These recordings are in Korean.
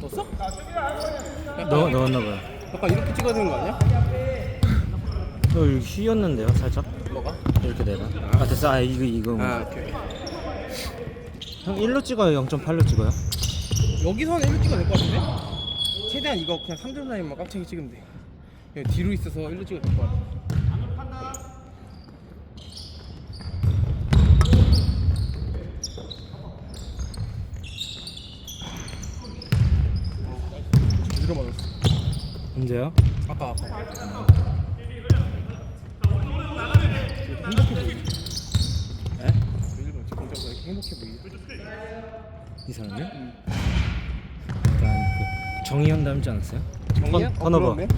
넣었어? 넣, 넣었나 봐요. 약간 이렇게 찍어야 되는 거 아니야? 저 여기 휘었는데요 살짝? 뭐가? 이렇게 내가? 아 됐어. 아 이거 이거 아 오케이 형 1로 찍어요? 0.8로 찍어요? 여기서는 1로 찍어도 될것 같은데? 최대한 이거 그냥 3점 라인만 깍차게 찍으면 돼. 그냥 뒤로 있어서 1로 찍어도 될것 같아 언제요? 아까 아까 행복해 보이지? 에? 일본 저 공자보다 이렇게 행복해 보이지? 이 사람이? 약간 그 정의현 닮지 않았어요? 정이야? 턴- 턴오버. 그렇네.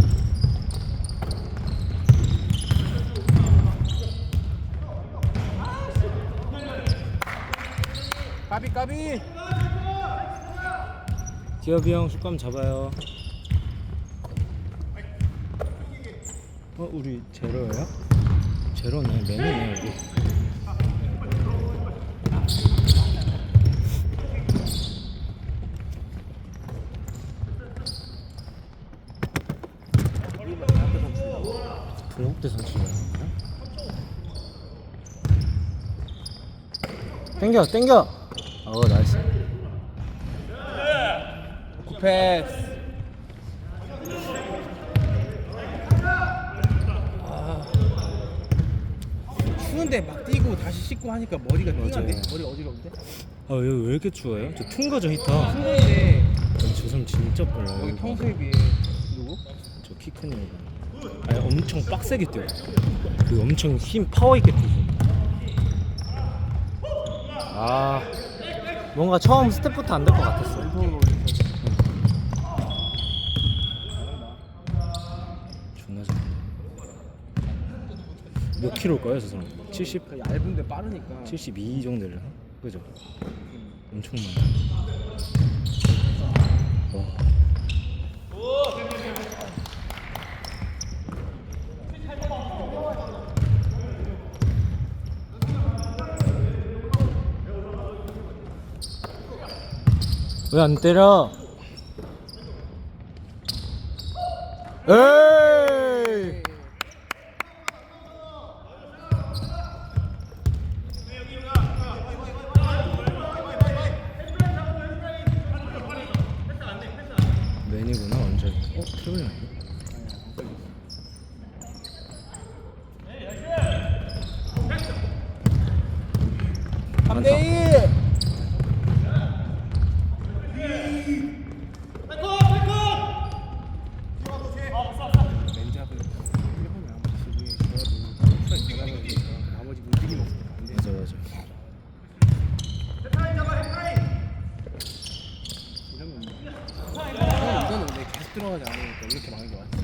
까비 까비 기업이 형 슛감 잡아요 어 우리 제로예요? 제로네 맨이네 우리 동국대 선수인가? 땡겨 땡겨 어 나이스 굿패 추운데 막 뛰고 다시 씻고 하니까 머리가 띵한데? 머리 어지러운데? 아 여기 왜 이렇게 추워요? 저 퉁거죠 히터 추운데 저 사람 진짜 빨라요 여기. 평소에 비해 누구? 저키 큰 애가 아니 엄청 빡세게 뛰어 그 엄청 힘 파워 있게 뛰고 아 뭔가 처음 스텝부터 안 될 것 같았어 운동으로 올려서 존나 잘 몇 킬로일까요 저 사람? 70? 그 얇은데 빠르니까 72 정도 되려나? 그죠? 엄청 많아 와. 왜 안 때려? 에이! 3대2 아, 들어가지 않으니까 이렇게 많은 게 맞지.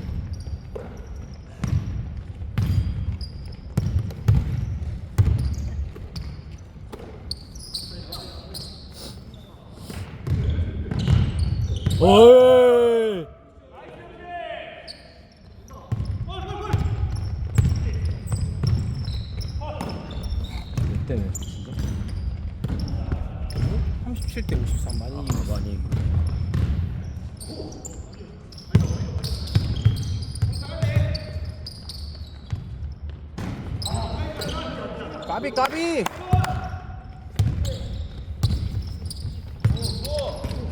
어이. 몇 진짜? 37대 53 많이 아, 이기고. 까비 까비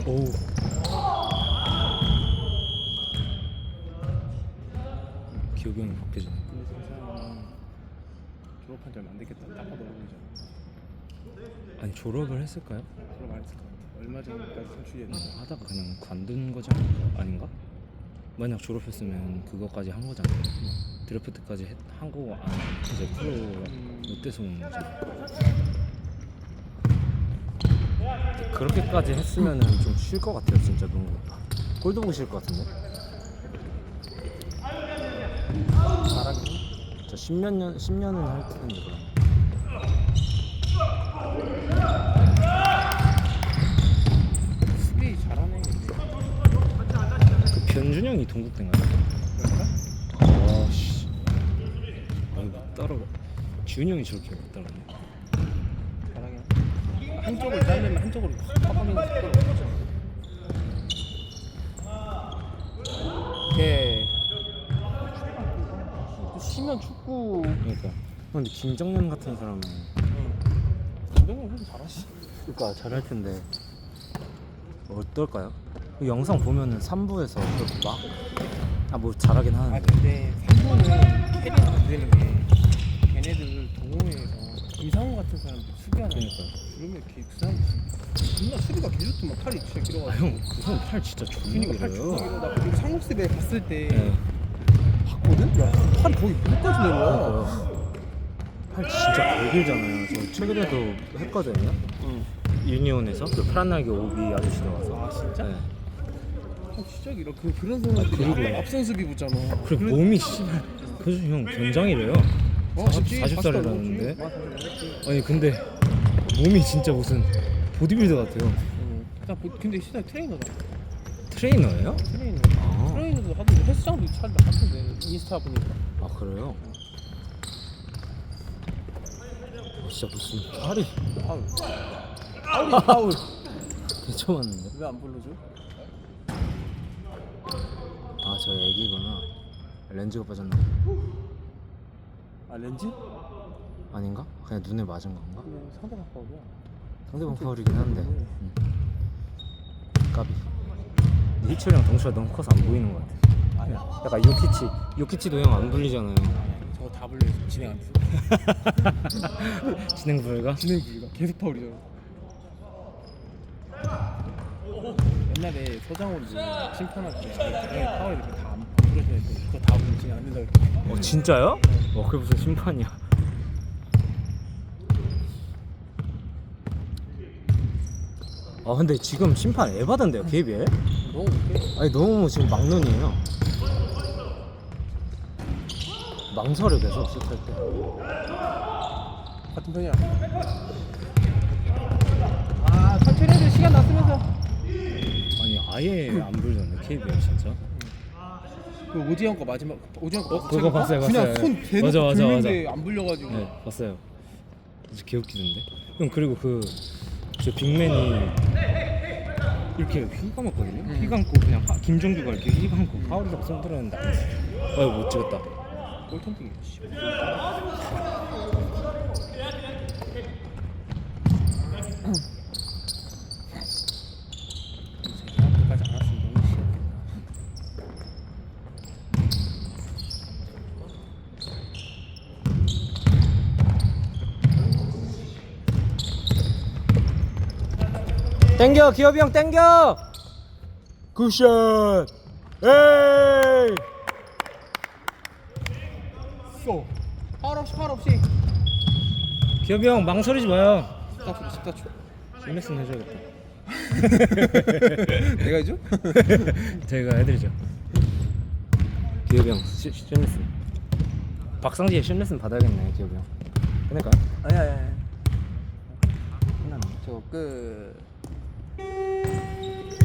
오우. 형이 바뀌어지네. 근데 저 사람은 졸업한 지 얼마 안 됐겠다 딱 봐도 어려보이잖아 아니 졸업을 했을까요? 졸업 안 했을 것 같아 얼마 전까지 선출이었는데 어, 하다가 그냥 관둔 거지 않을까? 아닌가? 만약 졸업했으면 그거까지 한 거잖아요. 드래프트까지 했, 하고 안 이제 프로 못 돼서 온 거지. 그렇게까지 했으면은 좀 쉴 것 같아요, 진짜 농구. 골드 보기 싫을 것 같은데. 잘하긴 저 십몇 년, 10년은 할 텐데 그럼. 수비 잘하네 근데 그 변준영이 동국대인가요? 그런가? 와 씨. 아니 따라가. 지훈이 형이 저렇게 못 따라가네. 잘하긴 한쪽을 자르면 한쪽으로 팍 빠지는 속도가 없죠 오케이. 또 쉬면 축구. 그러니까 근데 김정년 같은 사람은 김정은 선수 잘하시. 그러니까 잘할 텐데 어떨까요? 그 영상 보면은 3부에서 그렇게 막아뭐 잘하긴 아 하는데 근데 3부는 캐리가 안 되는 게 걔네들 동호회에서 김상훈 같은 사람들 수비하는 거 그러니까요. 그러면 걔 그 사람 존나 수비가 개좋더만 팔이 진짜 길어가지고 진짜 존나 그니까 팔 길어요 존나 길어 나 그리고 상록습에 갔을 때 네. 봤거든? 야 팔이 거의 무릎까지 내려와 그러니까요. 팔 진짜 개 길잖아요 저 최근에도 했거든요 응. 유니온에서 그 파란 날개 오비 아저씨들 와서 아 진짜? 네. 아, 진짜 길어 그, 그런 선수들이 그리고- 앞선 수비 붙잖아 그리고 몸이 씨발 그래서 형 견장이래요 어, 40, 그치? 40살이라는데 봤어, 봤지. 아니 근데 몸이 진짜 무슨 보디빌더 같아요 응. 나 보- 근데 시장 트레이너다 트레이너예요? 트레이너 아, 트레이너도 하던데 헬스장도 잘 나갔던데 인스타 보니까 아 그래요? 어, 진짜 무슨 팔이 파울 파울이 파울 개쳐맞는데 왜 안 불러줘? 아 저 애기구나 렌즈가 빠졌나 아 렌즈? 아닌가? 그냥 눈에 맞은 건가? 그냥 상대방 파울이야 상대방 파울이긴 한데 음. 까비 희철이랑 덩치가 너무 커서 안 보이는 것 같아. 아니야. 약간 요키치 요키치도 형 안 불리잖아요. 저거 다 불려 진행 안 돼. 진행 불가? 진행 불가. 계속 파울이잖아 옛날에 서장훈이 심판할 때 당연히 파울이 다안 불어줘야 돼. 그거 다 보면 진행 안 된다 그랬대 어 진짜요? 어 그게 무슨 심판이야 아 근데 지금 심판 에바던데요 KBL? 너무 못해 아니 너무 지금 막론이에요. 망설여 계속 슛할 때. 같은 편이야. 아 천천히 해도 시간 났으면서. 아니 아예 안 불던데 KBL 진짜? 그 오지영 거 마지막 오지영 거? 어, 그거 봤어요, 그냥 봤어요. 손 대놓고 맞아, 맞아, 들는데 안 불려가지고. 네 봤어요. 진짜 개웃기던데? 형 그리고 그 저 빅맨이 이렇게 휘 감았거든요. 음. 휘 감고 그냥 파- 김종규가 이렇게 휘 감고 파울이라고 손들었는데. 안 했어요 아유 못 찍었다. 꼴통핑이야 씨. 제가 까지 안 왔으면 너무 싫었겠다 땡겨 기업이 형 땡겨! 굿샷 에이! 쏘. 파울 없이 파울 없이. 기업이 형 망설이지 마요. 14초 14초. 실렉슨 해줘야겠다. 내가 해줘? 저희가 해드리죠. 기업이 형 시- 시- 실렉슨. 박상지의 실렉슨 받아야겠네 기업이 형. 아니 아니 끝났네. 저그